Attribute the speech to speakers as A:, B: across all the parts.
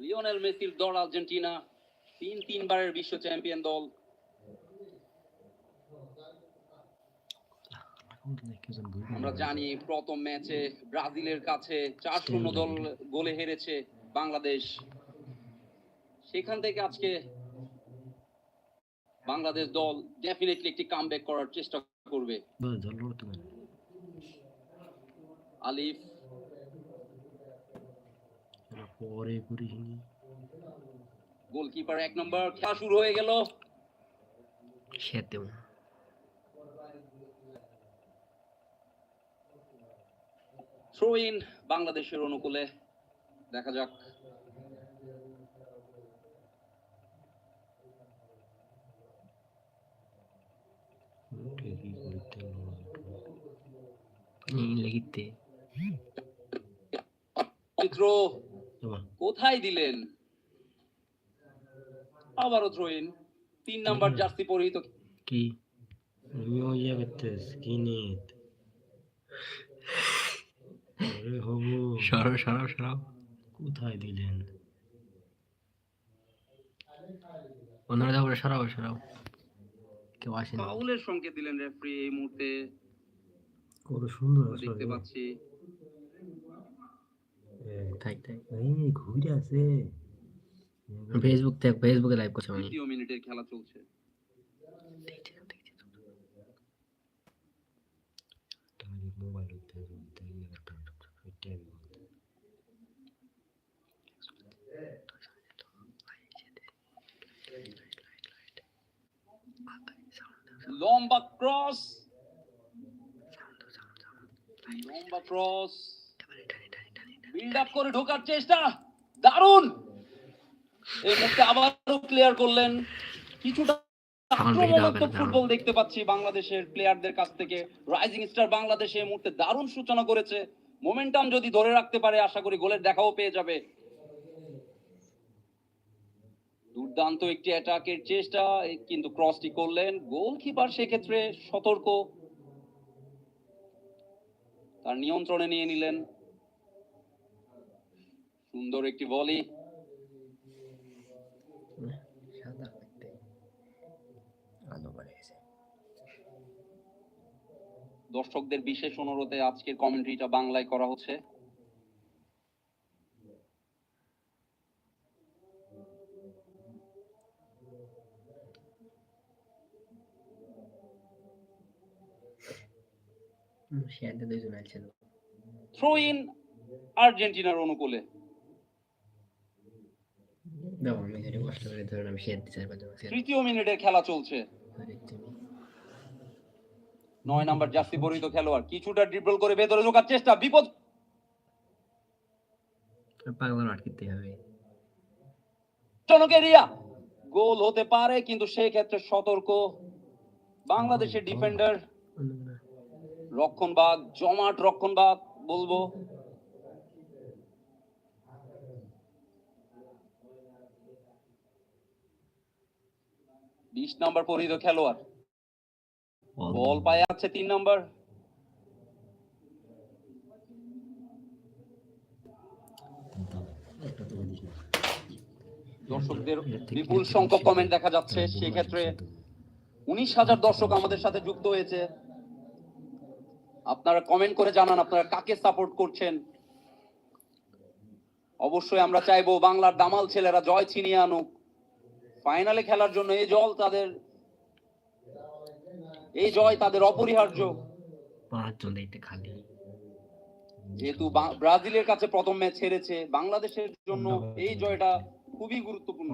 A: Lionel মেসির দল Argentina তিন তিনবারের বিশ্ব চ্যাম্পিয়ন দল। আমরা জানি প্রথম ম্যাচে ব্রাজিলের কাছে চার শূন্য দল গোলে হেরেছে বাংলাদেশ। সেখান থেকে আজকে বাংলাদেশ দল ডেফিনেটলি একটি কামব্যাক করার চেষ্টা করবে। আলিফ
B: পরে করি
A: গোলকিপার এক নম্বর খেলা শুরু হয়ে গেল।
B: খেতেও
A: থ্রো ইন বাংলাদেশের অনুকূলে। দেখা যাক। মিত্র কোথায় দিলেন? আবারও থ্রো ইন তিন নাম্বার জার্সি পরিহিত।
B: কি? কিনিত আরে
C: সরাও সরাও সরাও
B: কোথায় দিলেন?
C: অন্যরা যাব সরাও সরাও। কেউ আসেনি।
A: ফাউলের সংকেত দিলেন রেফারি এই মুহূর্তে।
B: কত সুন্দর
A: দেখতে পাচ্ছি।
C: থাক থাক
B: এই ঘুরে আছে
C: ফেসবুক থেকে ফেসবুকে লাইভ করছি আমি
A: তৃতীয় মিনিটের খেলা চলছে
B: মোবাইল
A: লম্বা ক্রস লম্বা ক্রস বিল্ড আপ করে ঢোকার চেষ্টা। দারুণ! এই মুহূর্তে আবারও ক্লিয়ার করলেন। কিছুটা আক্রমণাত্মক ফুটবল দেখতে পাচ্ছি বাংলাদেশের প্লেয়ারদের কাছ থেকে। রাইজিং স্টার বাংলাদেশ এই মুহূর্তে দারুণ সূচনা করেছে। মোমেন্টাম যদি ধরে রাখতে পারে আশা করি গোলের দেখাও পেয়ে যাবে। দুর্দান্ত একটি অ্যাটাকের চেষ্টা কিন্তু ক্রসটি করলেন। গোলকিপার সেক্ষেত্রে সতর্ক। তার নিয়ন্ত্রণে নিয়ে নিলেন। সুন্দর একটি বলি দর্শকদের বিশেষ অনুরোধে আজকের কমেন্ট্রিটা বাংলায় করা হচ্ছে। থ্রো ইন আর্জেন্টিনার অনুকূলে। তৃতীয় মিনিটের খেলা চলছে। নয় নাম্বার জার্সি পরিহিত খেলোয়াড় কিছুটা ড্রিবল করে ভেতরে ঢোকার চেষ্টা বিপদ।
C: আটকিতে হবে।
A: গোল হতে পারে কিন্তু সেই ক্ষেত্রে সতর্ক। বাংলাদেশের ডিফেন্ডার রক্ষণবাগ জমাট রক্ষণবাগ বলব। বিশ নাম্বার পরিহিত খেলোয়াড়। বল পায়ে আছে তিন নাম্বার। দর্শকদের বিপুল সংখ্যক কমেন্ট দেখা যাচ্ছে। সেক্ষেত্রে উনিশ হাজার দর্শক আমাদের সাথে যুক্ত হয়েছে। আপনারা কমেন্ট করে জানান আপনারা কাকে সাপোর্ট করছেন। অবশ্যই আমরা চাইব বাংলার দামাল ছেলেরা জয় ছিনিয়ে আনুক। ফাইনালে খেলার জন্য এই জল তাদের এই জয় তাদের অপরিহার্য।
C: খালি।
A: যেহেতু ব্রাজিলের কাছে প্রথম ম্যাচ হেরেছে বাংলাদেশের জন্য এই জয়টা খুবই গুরুত্বপূর্ণ।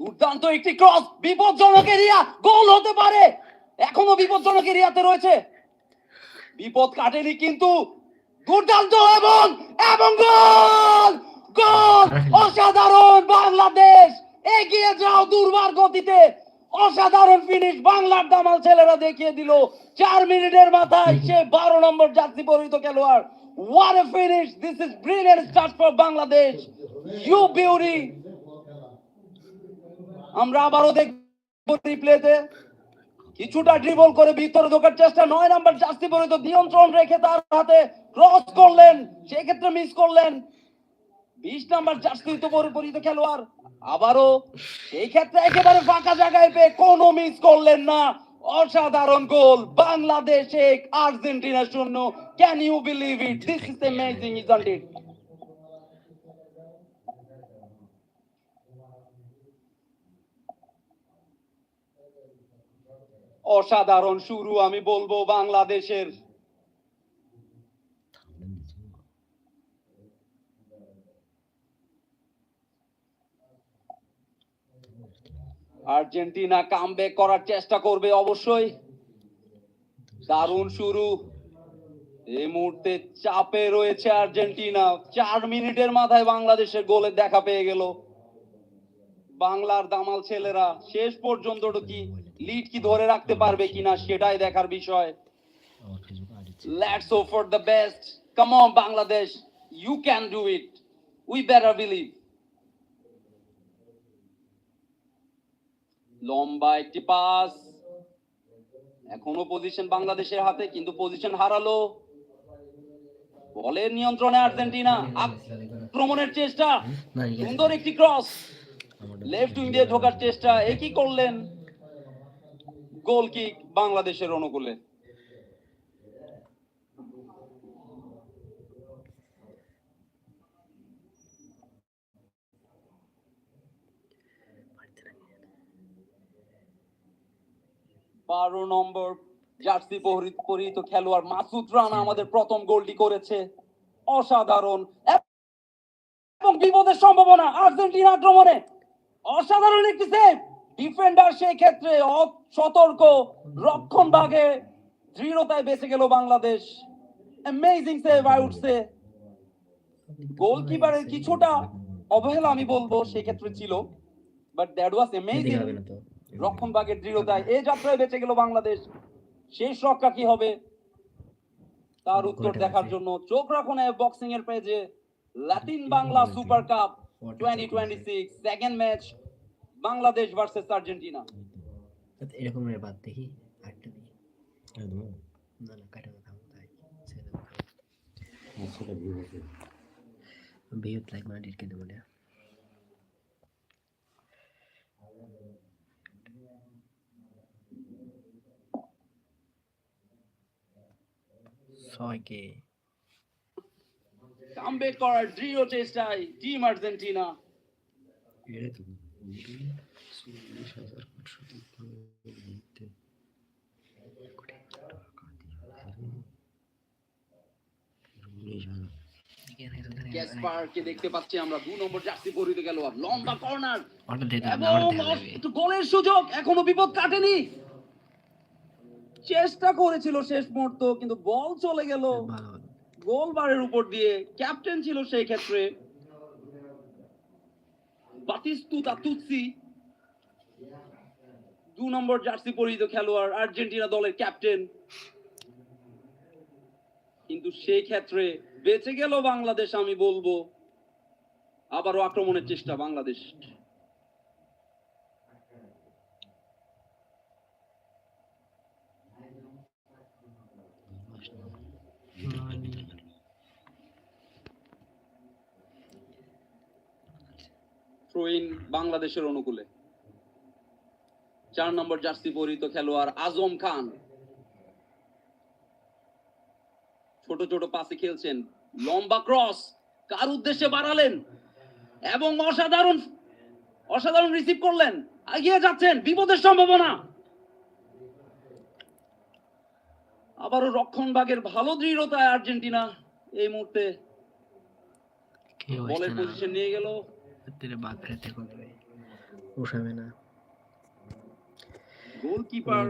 A: দুর্দান্ত একটি ক্রস বিপজ্জনক এরিয়া গোল হতে পারে। এখনও বিপজ্জনক এরিয়াতে রয়েছে। বিপদ কাটেনি কিন্তু দুর্দান্ত এবং এবং গোল! গোল! অসাধারণ বাংলাদেশ! এগিয়ে যাও দুর্বার গতিতে। অসাধারণ ফিনিশ বাংলার দামাল ছেলেরা দেখিয়ে দিল। চার মিনিটের মাথায় সে বারো নম্বর জার্সি পরিহিত খেলোয়াড়। What a finish! This is brilliant start for Bangladesh. You beauty! আমরা আবারও দেখ রিপ্লেতে কিছুটা ড্রিবল করে ভিতরে ঢোকার চেষ্টা। নয় নাম্বার জার্সি পরিত নিয়ন্ত্রণ রেখে তার হাতে ক্রস করলেন। সেক্ষেত্রে মিস করলেন। বিশ নাম্বার জার্সি তো পরিপরিত খেলোয়াড়। আবারও সেই ক্ষেত্রে একেবারে ফাঁকা জায়গায় পেয়ে কোনো মিস করলেন না। অসাধারণ গোল। বাংলাদেশ এক আর্জেন্টিনা শূন্য। Can you believe it this is amazing isn't it অসাধারণ শুরু আমি বলব বাংলাদেশের। আর্জেন্টিনা কামব্যাক করার চেষ্টা করবে অবশ্যই। দারুণ শুরু। এই মুহূর্তে চাপে রয়েছে আর্জেন্টিনা। চার মিনিটের মাথায় বাংলাদেশের গোলের দেখা পেয়ে গেল। বাংলার দামাল ছেলেরা, শেষ পর্যন্ত কি লিড কি ধরে রাখতে পারবে কিনা সেটাই দেখার বিষয় Let's hope for the best. Come on, Bangladesh. You can do it. We better believe. লম্বা একটি পাস এখনও পজিশন বাংলাদেশের হাতে কিন্তু পজিশন হারালো বলের নিয়ন্ত্রণে আর্জেন্টিনা আক্রমণের চেষ্টা সুন্দর একটি ক্রস লেফট উইং দিয়ে ঢোকার চেষ্টা একই করলেন গোল কিক বাংলাদেশের অনুকূলে? বারো নম্বর জার্সি পরি- পরিহিত খেলোয়াড় মাসুদ রানা আমাদের প্রথম গোলটি করেছে। অসাধারণ। এবং বিপদের সম্ভাবনা, আর্জেন্টিনা আক্রমণে। অসাধারণ একটি সেভ ডিফেন্ডার সেই ক্ষেত্রে সতর্ক রক্ষণ ভাগে দৃঢ়তায় বেঁচে গেল Bangladesh. Amazing save I would say গোলকিপারের কিছুটা অবহেলা আমি বলব সেই ক্ষেত্রে ছিল। বাট দ্যাট ওয়াজ অ্যামেজিং রক্ষণ ভাগের দৃঢ়তায়। এই যাত্রায় বেঁচে গেল বাংলাদেশ। শেষ রক্ষা কি হবে? তার উত্তর দেখার জন্য চোখ রাখুন বক্সিং এর পেজে Latin Bangla super cup twenty twenty six second match Bangladesh versus Argentina
C: এরকম বাদ দেখি আটটা না না কাটা
B: ভিউ
C: লাইক মানে ছয়কে।
A: কামব্যাক করার দৃঢ় চেষ্টায় টিম আর্জেন্টিনা
B: এটা চল্লিশ হাজার আটশো তিপ্পান্ন
A: দেখতে পাচ্ছি আমরা। নম্বর জার্সি পরিতে গেল লম্বা কর্নার। একটু গোলের সুযোগ এখনও বিপদ কাটেনি। চেষ্টা করেছিল শেষ মুহূর্ত কিন্তু বল চলে গেল।
C: ভালো। ভালো
A: গোল বারের উপর দিয়ে ক্যাপ্টেন ছিল সেই ক্ষেত্রে। বাতিস্তুতা তুৎসি দু নম্বর জার্সি পরিহিত খেলোয়াড় আর্জেন্টিনা দলের ক্যাপ্টেন। কিন্তু সেই ক্ষেত্রে বেঁচে গেল বাংলাদেশ, আমি বলব। আবারও আক্রমণের চেষ্টা বাংলাদেশ। থ্রোইন বাংলাদেশের অনুকূলে। চার নম্বর জার্সি পরিহিত খেলোয়াড় আজম খান। ছোট ছোট পাসে খেলছেন। লম্বা ক্রস কার উদ্দেশ্যে বাড়ালেন? এবং অসাধারণ অসাধারণ রিসিভ করলেন। এগিয়ে যাচ্ছেন বিপদের সম্ভাবনা। আবারও রক্ষণ ভাগের ভালো দৃঢ়তায় আর্জেন্টিনা এই মুহূর্তে বলের পজিশন নিয়ে গেল।
C: তেরে বাদ খেতে করবে উঠাবে না
A: গোলকিপার